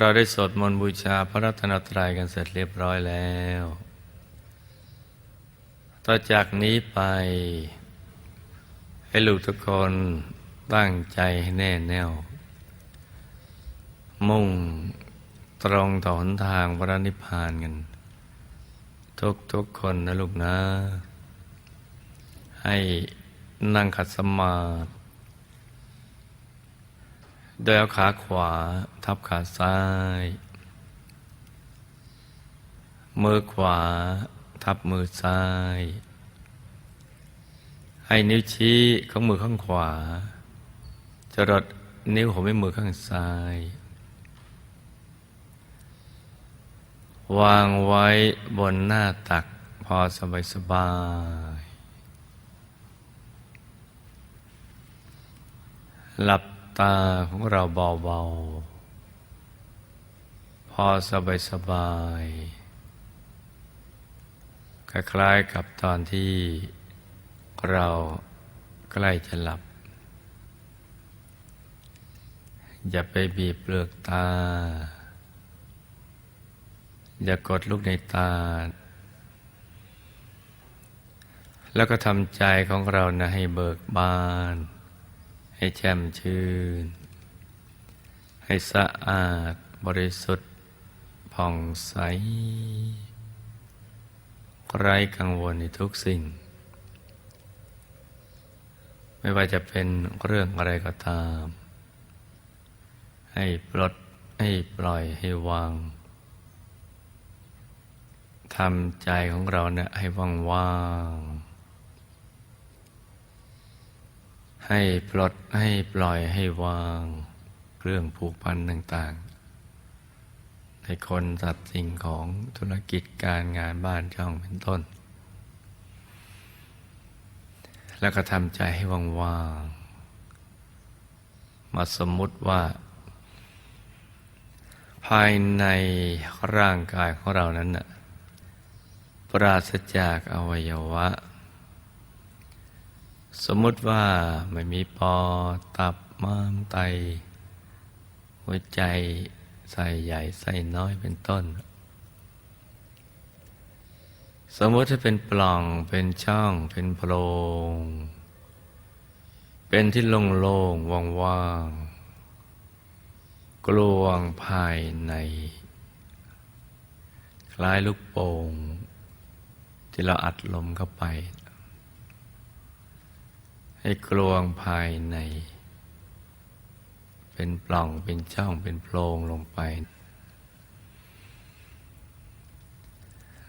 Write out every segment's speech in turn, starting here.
เราได้สวดมนต์บูชาพระรัตนตรัยกันเสร็จเรียบร้อยแล้ว ต่อจากนี้ไป ให้ลูกทุกคนตั้งใจให้แน่แน่ว มุ่งตรงต่อหนทางพระนิพพานกัน ทุกทุกๆคนนะลูกนะ ให้นั่งขัดสมาธิ โดยเอาขาขวาทับขาซ้าย มือขวาทับมือซ้าย ให้นิ้วชี้ของมือข้างขวา จรดนิ้วหัวแม่มือข้างซ้าย วางไว้บนหน้าตักพอสบายสบายๆหลับ ตาของเราเบาๆ พอสบายสบายๆคล้ายๆกับตอนที่เราใกล้จะหลับ อย่าไปบีบเปลือกตา อย่ากดลูกในตา แล้วก็ทำใจของเรานะให้เบิกบาน ให้แจ่มชื่น ให้สะอาดบริสุทธิ์ผ่องใส ไร้กังวลในทุกสิ่ง ไม่ว่าจะเป็นเรื่องอะไรก็ตาม ให้ปลดให้ปล่อยให้วางทำใจของเราเนี่ยให้ว่างว่างๆ ให้ปลดให้ปล่อยให้วางเครื่องผูกพันต่างๆ ในคนสัตว์สิ่งของธุรกิจการงานบ้านช่องเป็นต้น แล้วก็ทำใจให้ว่างๆมาสมมุติว่า ภายในร่างกายของเรานั้นน่ะปราศจากอวัยวะ สมมติว่าไม่มีปอตับม้ามไต หัวใจไส้ใหญ่ไส้น้อยเป็นต้น สมมติถ้าเป็นปล่องเป็นช่องเป็นโพรง เป็นที่โล่งๆว่างๆกลวงภายใน คล้ายลูกโป่งที่เราอัดลมเข้าไป ให้กลวงภายใน เป็นปล่องเป็นช่องเป็นโพรงลงไป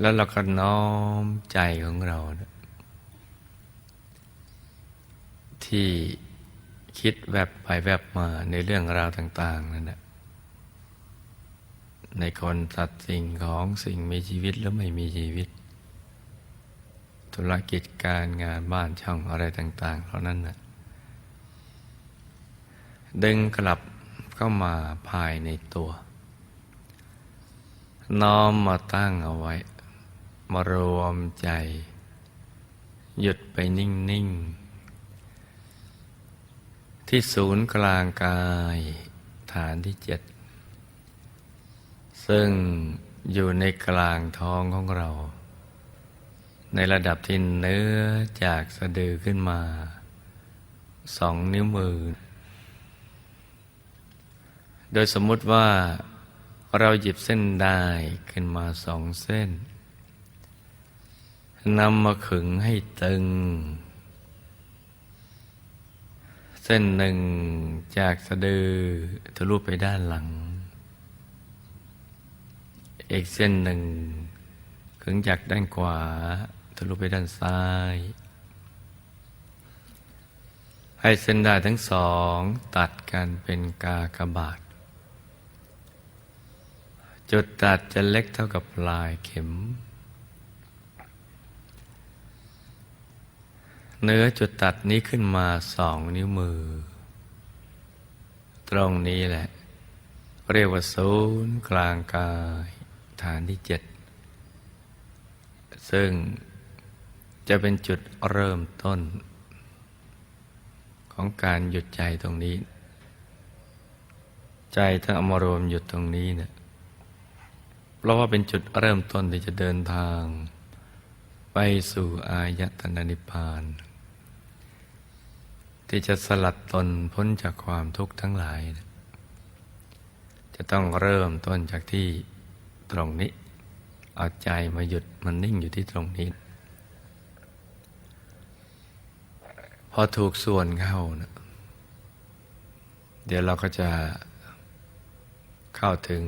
แล้วเราก็น้อมใจของเรานะที่คิดแวบไปแวบมาในเรื่องราวต่าง ๆ นั่นแหละในคนสัตว์สิ่งของสิ่งมีชีวิตแล้วไม่มีชีวิต ธุรกิจการงานบ้านช่องอะไรต่าง ๆ เหล่านั้นนะดึงกลับเข้ามาภายในตัว น้อมมาตั้งเอาไว้ มารวมใจ หยุดไปนิ่ง ๆ ที่ศูนย์กลางกายฐานที่เจ็ด ซึ่งอยู่ในกลางท้องของเรา ในระดับที่เนื้อจากสะดือขึ้นมาสองนิ้วมือ โดยสมมุติว่าเราหยิบเส้นได้ขึ้นมาสองเส้นนำมาขึงให้ตึง เส้นหนึ่งจากสะดือทะลุไปด้านหลัง อีกเส้นหนึ่งขึงจากด้านขวาะลุไปด้านซ้าย ให้เส้นได้ทั้งสองตัดกันเป็นกากบาท จุดตัดจะเล็กเท่ากับปลายเข็ม เนื้อจุดตัดนี้ขึ้นมาสองนิ้วมือ ตรงนี้แหละ เรียกว่าศูนย์กลางกายฐานที่เจ็ดซึ่ง จะเป็นจุดเริ่มต้น ของการหยุดใจตรงนี้ ใจถ้าเอามารวมหยุดตรงนี้เนี่ยเพราะว่าเป็นจุดเริ่มต้นที่จะเดินทาง ไปสู่อายตนะนิพพาน ที่จะสลัดตนพ้นจากความทุกข์ทั้งหลายนะจะต้องเริ่มต้นจากที่ตรงนี้ เอาใจมาหยุดมันนิ่งอยู่ที่ตรงนี้ อถูกส่วนเข้านะเดี๋ยวเราก็จะเข้าถึง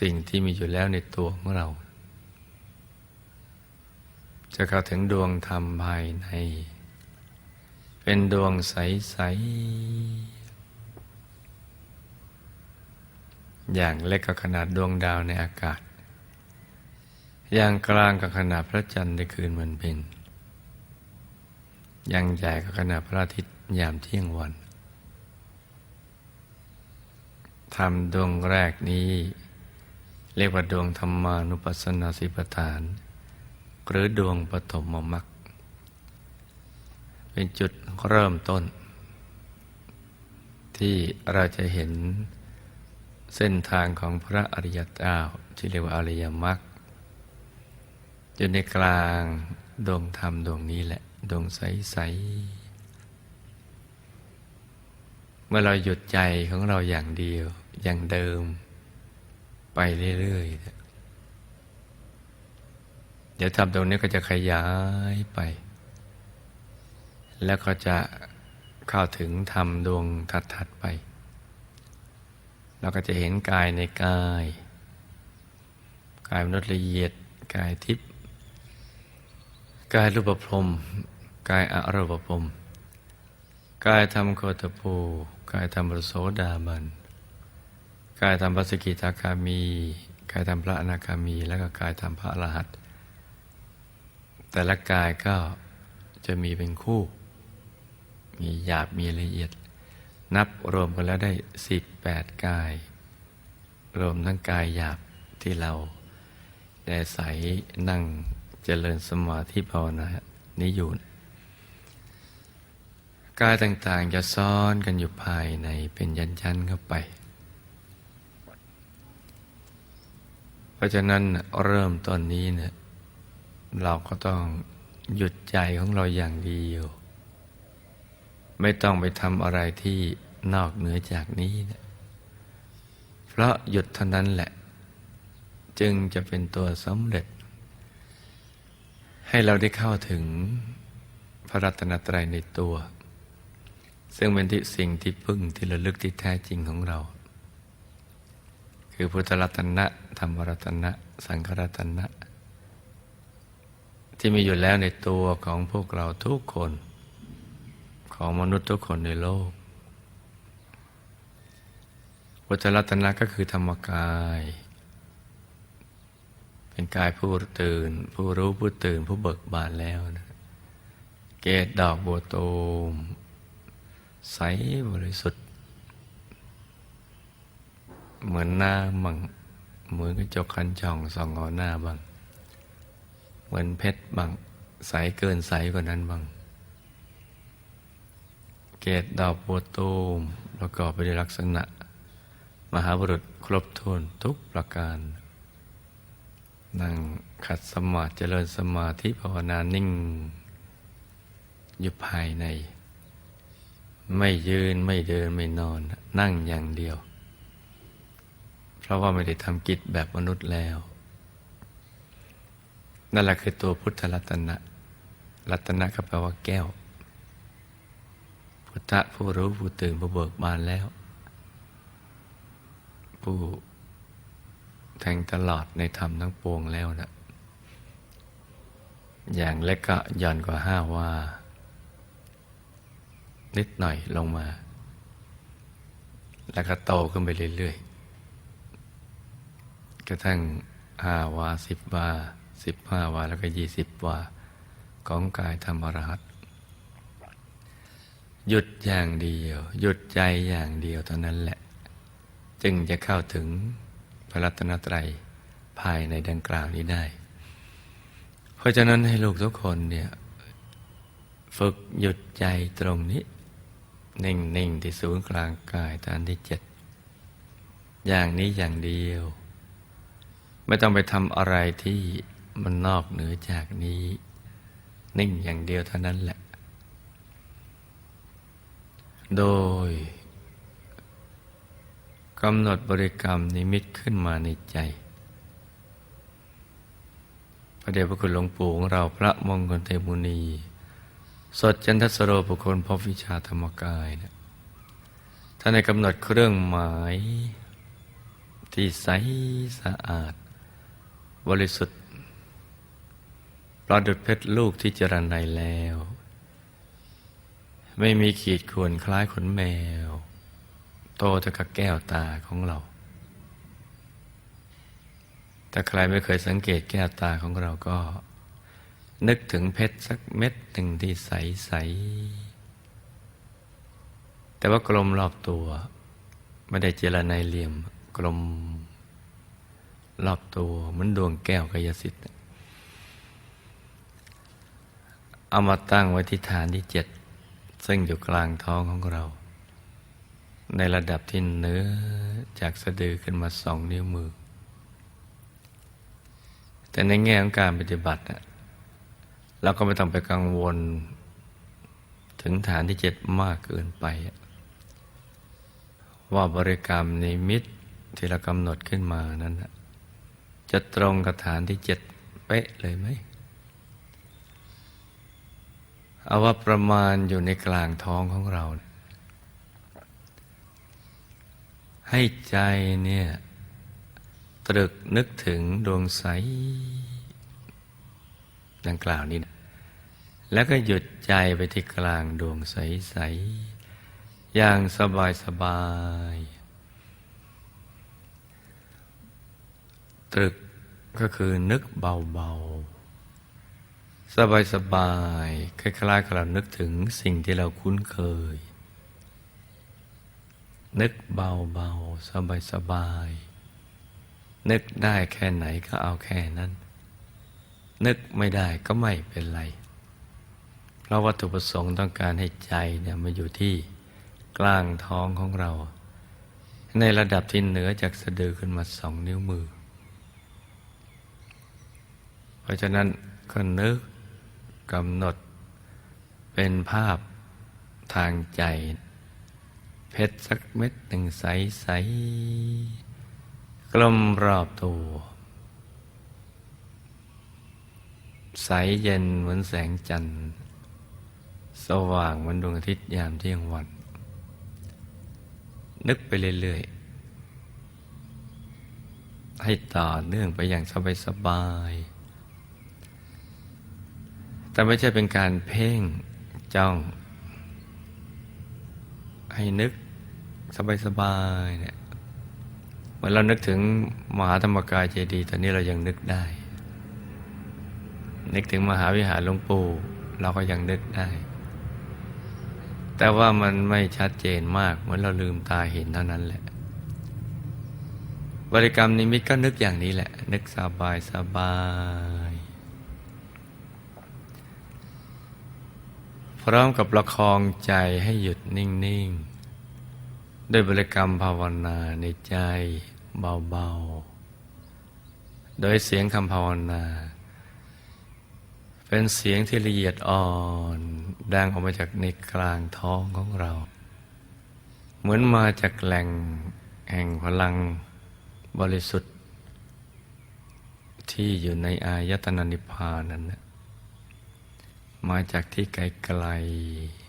สิ่งที่มีอยู่แล้วในตัวของเรา จะเข้าถึงดวงธรรมภายใน เป็นดวงใส ๆ อย่างเล็กก็ขนาดดวงดาวในอากาศ อย่างกลางก็ขนาดพระจันทร์ในคืนวันเพ็ญอ ย่างใหญ่ก็ขนาดพระอาทิตย์ยามเที่ยงวันธรรมดวงแรกนี้ เรียกว่าดวงธรรมานุปัสสนาสิปทาน หรือดวงปฐมมรรคเป็นจุดเริ่มต้น ที่เราจะเห็นเส้นทางของพระอริยเจ้าที่เรียกว่าอริยมรรคอยู่ในกลางดวงธรรมดวงนี้แหละ ดวงใส ๆ เมื่อเราหยุดใจของเราอย่างเดียว อย่างเดิม ไปเรื่อย ๆ เดี๋ยวทำตรงนี้ก็จะขยายไป แล้วก็จะเข้าถึงธรรมดวงถัด ๆ ไป เราก็จะเห็นกายในกาย กายมนุษย์ละเอียด กายทิพย์ กายรูปพรมกายอรูปพรมกายธรรมโคตภูกายธรรมโสดาบันกายธรรมพระสกิทาคามี กายธรรมพระอนาคามี แล้วก็กายธรรมพระอรหัตแต่ละกายก็จะมีเป็นคู่ มีหยาบมีละเอียด นับรวมกันแล้วได้สิบแปดกาย รวมทั้งกายหยาบที่เราได้ใสนั่ง จริญสมาธิภาวนานี้อยู่กายต่างๆจะซ้อนกันอยู่ภายในเป็นยันๆเข้าไป เพราะฉะนั้นเริ่มต้นนี้เนี่ยเราก็ต้องหยุดใจของเราอย่างเดียว ไม่ต้องไปทำอะไรที่นอกเหนือจากนี้นะเพราะหยุดเท่านั้นแหละ จึงจะเป็นตัวสำเร็จ ให้เราได้เข้าถึงพระรัตนตรัยในตัว ซึ่งเป็นที่สิ่งที่พึ่งที่ระลึกที่แท้จริงของเรา คือพุทธรัตนะธรรมรัตนะสังฆรัตนะ ที่มีอยู่แล้วในตัวของพวกเราทุกคน ของมนุษย์ทุกคนในโลกพุทธรัตนะก็คือธรรมกาย เป็นกายผู้ตื่น ผู้รู้ผู้ตื่นผู้เบิกบานแล้วนะเกตดอกบัวตูมใสบริสุทธิ์เหมือนหน้าบังเหมือนกระจกคันช่องส่องเอาหน้าบังเหมือนเพชรบังใสเกินใสกว่านั้นบังเกตดอกบัวตูมประกอบไปด้วยลักษณะ มหาบุรุษครบถ้วนทุกประการ นั่งขัดสมาธิเจริญสมาธิภาวนานิ่ง อยู่ภายใน ไม่ยืนไม่เดินไม่นอน นั่งอย่างเดียว เพราะว่าไม่ได้ทำกิจแบบมนุษย์แล้ว นั่นแหละคือตัวพุทธรัตนะ รัตนะก็แปลว่าแก้ว พุทธผู้รู้ผู้ตื่นผู้เบิกบานแล้ว ผู้ แทงตลอดในธรรมทั้งปวงแล้วนะอย่างเล็กก็ย่อนกว่าห้าว่า นิดหน่อยลงมา แล้วก็โตขึ้นไปเรื่อยๆกระทั่งห้าวาสิบวาสิบห้าวาแล้วก็ยี่สิบวาของกายธรรมรหัสหยุดอย่างเดียว หยุดใจอย่างเดียวเท่านั้นแหละ จึงจะเข้าถึง พระรัตนตรัยภายในดังกล่าวนี้ได้ เพราะฉะนั้นให้ลูกทุกคนเนี่ยฝึกหยุดใจตรงนี้ นิ่งๆที่ศูนย์กลางกายฐานที่เจ็ดอย่างนี้อย่างเดียว ไม่ต้องไปทำอะไรที่มันนอกเหนือจากนี้ นิ่งอย่างเดียวเท่านั้นแหละ โดย กำหนดบริกรรมนิมิตขึ้นมาในใจ พระเดชพระคุณหลวงปู่ของเราพระมงคลเทมุนี สดจันทสโรบุคคลพบวิชาธรรมกายนะท่านในกำหนดเครื่องหมาย ที่ใสสะอาด บริสุทธิ์ประดุดเพชรลูกที่จรนัยแล้ว ไม่มีขีดข่วนคล้ายขนแมว โตเท่ากับแก้วตาของเรา ถ้าใครไม่เคยสังเกตแก้วตาของเราก็ นึกถึงเพชรสักเม็ดหนึ่งที่ใสใส แต่ว่ากลมรอบตัว ไม่ได้เจรไนเหลี่ยมกลม รอบตัวเหมือนดวงแก้วกายสิทธิ์เอามาตั้งไว้ที่ฐานที่เจ็ด ซึ่งอยู่กลางท้องของเรา ในระดับที่เนื้อจากสะดือขึ้นมาสองนิ้วมือ แต่ในแง่ของการปฏิบัติเราก็ไม่ต้องไปกังวล ถึงฐานที่เจ็ดมากเกินไป ว่าบริกรรมในมิตรที่เรากำหนดขึ้นมานั้นจะตรงกับฐานที่เจ็ดเป๊ะเลยไหมเอาว่าประมาณอยู่ในกลางท้องของเรา ให้ใจเนี่ย ตรึกนึกถึงดวงใส ดังกล่าวนี้นะแล้วก็หยุดใจไปที่กลางดวงใส ๆ อย่างสบาย สบาย ตรึกก็คือนึกเบา ๆ สบายๆคล้ายๆกับเรานึกถึงสิ่งที่เราคุ้นเคย นึกเบาๆ สบายๆ นึกได้แค่ไหนก็เอาแค่นั้น นึกไม่ได้ก็ไม่เป็นไร เพราะวัตถุประสงค์ต้องการให้ใจเนี่ยมาอยู่ที่กลางท้องของเรา ในระดับที่เหนือจากสะดือขึ้นมาสองนิ้วมือ เพราะฉะนั้นก็นึกกำหนดเป็นภาพทางใจ ชรสักเม็ดหนึ่งใสใสกลมรอบตัว ใสเย็นเหมือนแสงจันทร์ สว่างเหมือนดวงอาทิตย์ยามเที่ยงวัน นึกไปเรื่อยๆ ให้ต่อเนื่องไปอย่างสบายๆ แต่ไม่ใช่เป็นการเพ่งจ้องให้นึก สบายๆเนี่ยเมื่อเรานึกถึงมหาธรรมกายเจดีย์ตอนนี้เรายังนึกได้ นึกถึงมหาวิหารหลวงปู่เราก็ยังนึกได้ แต่ว่ามันไม่ชัดเจนมากเหมือนเราลืมตาเห็นเท่านั้นแหละ บริกรรมนิมิตก็นึกอย่างนี้แหละ นึกสบายสบายพร้อมกับประคองใจให้หยุดนิ่งๆ ด้วยบริกรรมภาวนาในใจเบาๆ โดยเสียงคำภาวนา เป็นเสียงที่ละเอียดอ่อนดังออกมาจากในกลางท้องของเรา เหมือนมาจากแหล่งแห่งพลังบริสุทธิ์ ที่อยู่ในอายตนะนิพพานนั้นนะมาจากที่ไกลๆ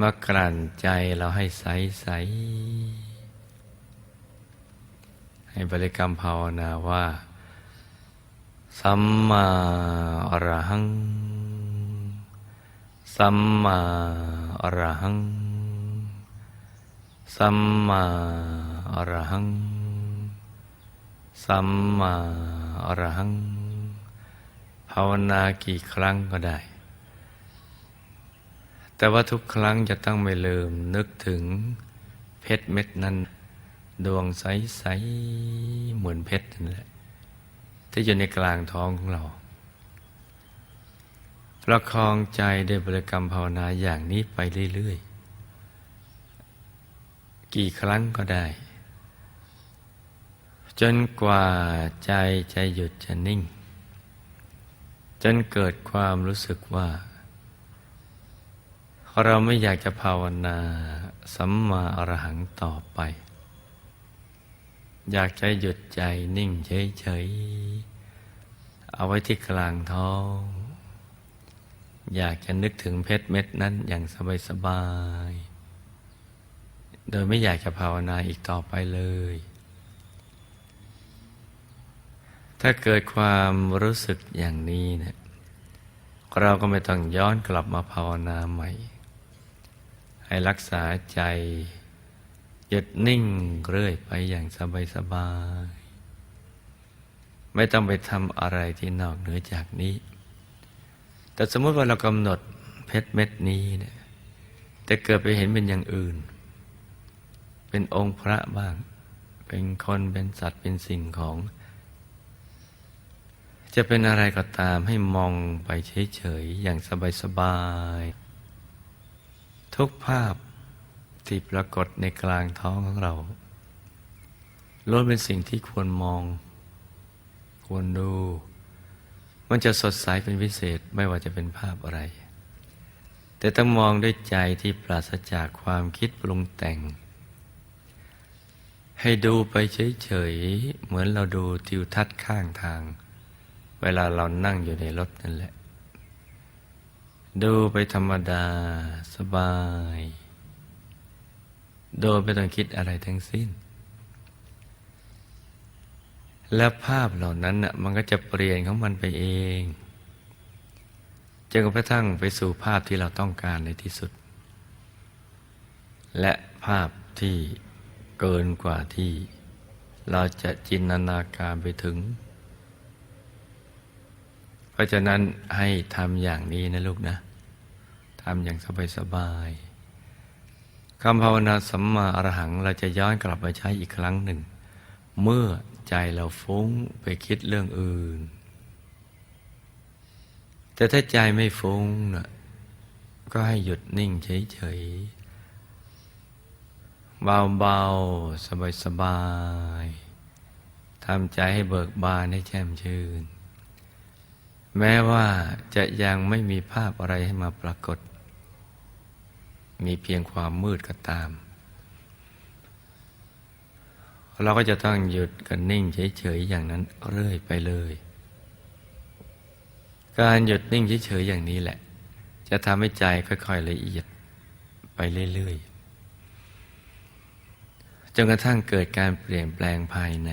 มากลั่นใจเราให้ใสใสให้บริกรรมภาวนาว่า สัมมาอรหัง สัมมาอรหัง สัมมาอรหัง สัมมาอรหัง ภาวนากี่ครั้งก็ได้ แต่ว่าทุกครั้งจะต้องไม่ลืมนึกถึงเพชรเม็ดนั้น ดวงใส ๆ เหมือนเพชรนั่นแหละ ที่อยู่ในกลางท้องของเราประคองใจด้วยบริกรรมภาวนาอย่างนี้ไปเรื่อย ๆ กี่ครั้งก็ได้ จนกว่าใจจะหยุดจะนิ่ง จนเกิดความรู้สึกว่า เราไม่อยากจะภาวนาสัมมาอรหังต่อไป อยากจะหยุดใจนิ่งเฉยๆ เอาไว้ที่กลางท้อง อยากจะนึกถึงเพชรเม็ดนั้นอย่างสบายๆ โดยไม่อยากจะภาวนาอีกต่อไปเลย ถ้าเกิดความรู้สึกอย่างนี้เนี่ยเราก็ไม่ต้องย้อนกลับมาภาวนาใหม่ ให้รักษาใจหยุดนิ่งเรื่อยไปอย่างสบายๆไม่ต้องไปทำอะไรที่นอกเหนือจากนี้ แต่สมมติว่าเรากำหนดเพชรเม็ดนี้เนี่ยแต่เกิดไปเห็นเป็นอย่างอื่น เป็นองค์พระบ้าง เป็นคนเป็นสัตว์เป็นสิ่งของ จะเป็นอะไรก็ตามให้มองไปเฉยๆอย่างสบายๆ ทุกภาพที่ปรากฏในกลางท้องของเราล้วนเป็นสิ่งที่ควรมอง ควรดู มันจะสดใสเป็นพิเศษไม่ว่าจะเป็นภาพอะไร แต่ต้องมองด้วยใจที่ปราศจากความคิดปรุงแต่ง ให้ดูไปเฉยๆ เหมือนเราดูทิวทัศน์ข้างทาง เวลาเรานั่งอยู่ในรถนั่นแหละ ดูไปธรรมดาสบาย โดยไม่ต้องคิดอะไรทั้งสิ้น และภาพเหล่านั้นน่ะมันก็จะเปลี่ยนของมันไปเองจนกระทั่งไปสู่ภาพที่เราต้องการในที่สุด และภาพที่เกินกว่าที่ เราจะจินตนาการไปถึง เพราะฉะนั้นให้ทำอย่างนี้นะลูกนะำอย่างสบายๆคำภาวนาสัมมาอรหังเราจะย้อนกลับมาใช้อีกครั้งหนึ่ง เมื่อใจเราฟุ้งไปคิดเรื่องอื่น แต่ถ้าใจไม่ฟุ้งนะก็ให้หยุดนิ่งเฉยๆ เบาๆ สบายๆทำใจให้เบิกบานให้แช่มชื่นแม้ว่าจะยังไม่มีภาพอะไรให้มาปรากฏ มีเพียงความมืดก็ตาม เราก็จะต้องหยุดกันนิ่งเฉย ๆ อย่างนั้นเรื่อยไปเลย การหยุดนิ่งเฉย ๆ อย่างนี้แหละ จะทำให้ใจค่อย ๆ ละเอียดไปเรื่อย ๆ จนกระทั่งเกิดการเปลี่ยนแปลงภายใน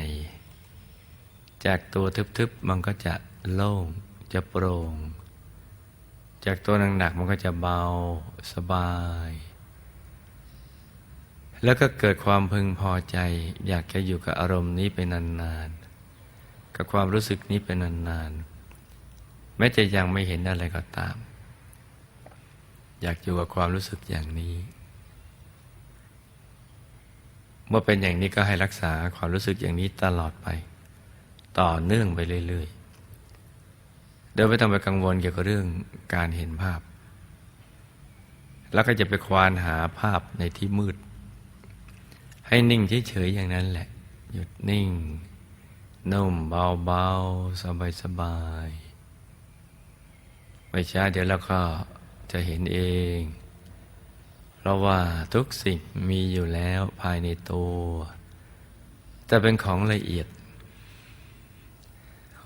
จากตัวทึบ ๆ มันก็จะโล่งจะโปร่ง จากตัวหนักๆมันก็จะเบาสบาย แล้วก็เกิดความพึงพอใจ อยากจะอยู่กับอารมณ์นี้ไปนานๆ กับความรู้สึกนี้เป็นนานๆ แม้จะยังไม่เห็นอะไรก็ตาม อยากอยู่กับความรู้สึกอย่างนี้ เมื่อเป็นอย่างนี้ก็ให้รักษาความรู้สึกอย่างนี้ตลอดไป ต่อเนื่องไปเรื่อยๆ โดยไม่ต้องไปกังวลเกี่ยวกับเรื่องการเห็นภาพ แล้วก็จะไปควานหาภาพในที่มืด ให้นิ่งเฉยๆอย่างนั้นแหละ หยุดนิ่ง นุ่มเบาๆ สบายๆไม่ช้าเดี๋ยวเราก็จะเห็นเอง เพราะว่าทุกสิ่งมีอยู่แล้วภายในตัว แต่เป็นของละเอียด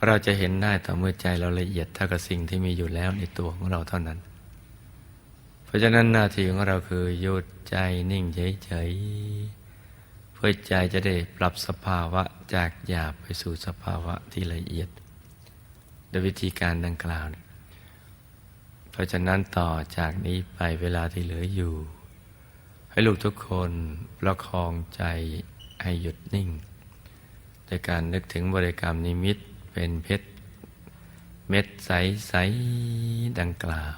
เราจะเห็นได้ต่อเมื่อใจเราละเอียดเท่ากับสิ่งที่มีอยู่แล้วในตัวของเราเท่านั้น เพราะฉะนั้นหน้าที่ของเราคือหยุดใจนิ่งเฉยๆเพื่อใจจะได้ปรับสภาวะจากหยาบไปสู่สภาวะที่ละเอียด โดยวิธีการดังกล่าวเพราะฉะนั้นต่อจากนี้ไปเวลาที่เหลืออยู่ ให้ลูกทุกคนประคองใจให้หยุดนิ่งโดยการนึกถึงบริกรรมนิมิต เป็นเพชรเม็ดใส ๆ ดังกล่าว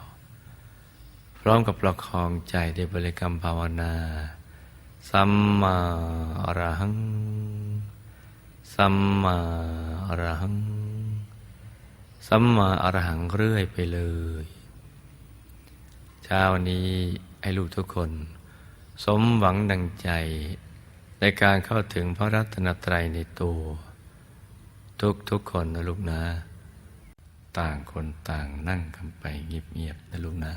พร้อมกับประคองใจด้วยบริกรรมภาวนาสัมมาอรหัง สัมมาอรหัง สัมมาอรหังเรื่อยไปเลย เช้านี้ให้ลูกทุกคน สมหวังดังใจในในการเข้าถึงพระรัตนตรัยในตัว ทุกทุกคนนะลูกนะ ต่างคนต่างนั่งกันไปเงียบๆนะลูกนะ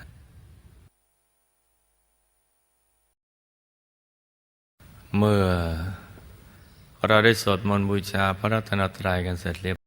เมื่อเราได้สวดมนต์บูชาพระรัตนตรัยกันเสร็จเรียบ